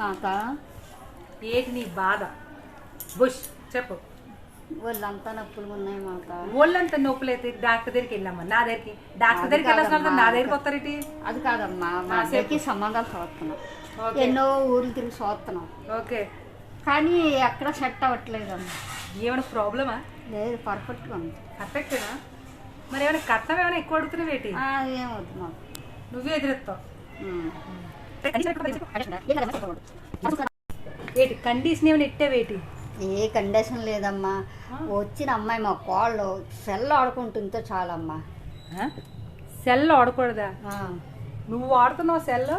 మాత ఏంటి నీ బాధ? బుష్ చెప్పు. వాళ్ళంతా నొప్పులు ఉన్నాయి మాత ఒళ్ళంతా నొప్పులు అయితే డాక్టర్ దగ్గరికి వెళ్ళామా నా దగ్గరికి డాక్టర్ దగ్గరికి వెళ్ళాల్సిన. నా దగ్గరికి వస్తారేంటి అది కాదమ్మా మా ఆ, అబ్బాయికి సంబంధాలు చూస్తున్నాం. ఎన్నో ఊర్లు తిరిగి చూస్తున్నాం ఓకే. కానీ ఎక్కడ సెట్ అవ్వట్లేదమ్మా. ఏమైనా ప్రాబ్లమా? లేదు పర్ఫెక్ట్గా ఉంది. కరెక్టేనా మరి ఏమైనా కట్నం ఏమైనా ఎక్కువ అడుగుతున్నావు ఏంటి ఏమవుతుంది మాకు. నువ్వే ఎదురెత్తావు. ఏంటి? కండిషన్ ఏమైనా ఇట్టావేటి ఏ కండిషన్ లేదమ్మా. వచ్చిన అమ్మాయి మా కోళ్ళు సెల్ ఆడుకుంటుంటే చాలమ్మా. సెల్ వాడకూడదా ఆ, నువ్వు వాడుతున్నావు సెల్?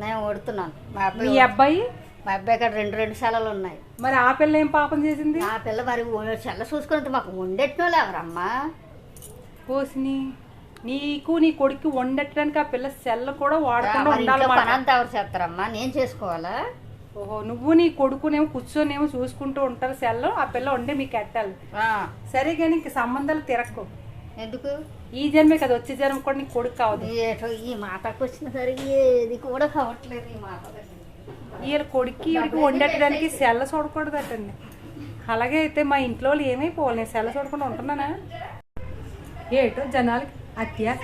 నేను కొడుతున్నాను మా మీ అబ్బాయి అబ్బాయి? మా అబ్బాయి కాడ రెండు రెండు సెలలు ఉన్నాయి. మరి ఆ పిల్ల ఏం పాపం చేసింది? నా పిల్ల మరి సెల్ల చూసుకుని మాకు ఉండెట్టిన ఎవరమ్మా? కోసిని. నీకు నీ కొడుకు వండటానికి ఆ పిల్ల సెల్ కూడా వాడకుండా ఉండాలన్నమాట. అంతా ఎవరు చేస్తారమ్మా? నేను చేసుకోవాలా? ఓహో నువ్వు నీ కొడుకునేమో కూర్చొనేమో చూసుకుంటూ ఉంటారు సెల్. ఆ పిల్ల వండే మీకు ఎట్టాలి. సరే కానీ ఇంక సంబంధాలు తిరక్కు. ఎందుకు? ఈ జన్మే కదా వచ్చే జన్మ కూడా నీకు కొడుకు కావద్దు. ఏటో ఈ మాటకు వచ్చిన సరికి ఏది కూడా కావట్లేదు ఈ మాట వీళ్ళ కొడుక్కి వీడికి వండటానికి సెల్ల చూడకూడదటండి. అలాగే అయితే మా ఇంట్లో వాళ్ళు ఏమైపోవాలి? నేను సెల్ల చూడకుండా ఉంటున్నానా? ಹೇಳ್ಟು ಜನಾಲ್ ಅತ್ತಿಯಾಸ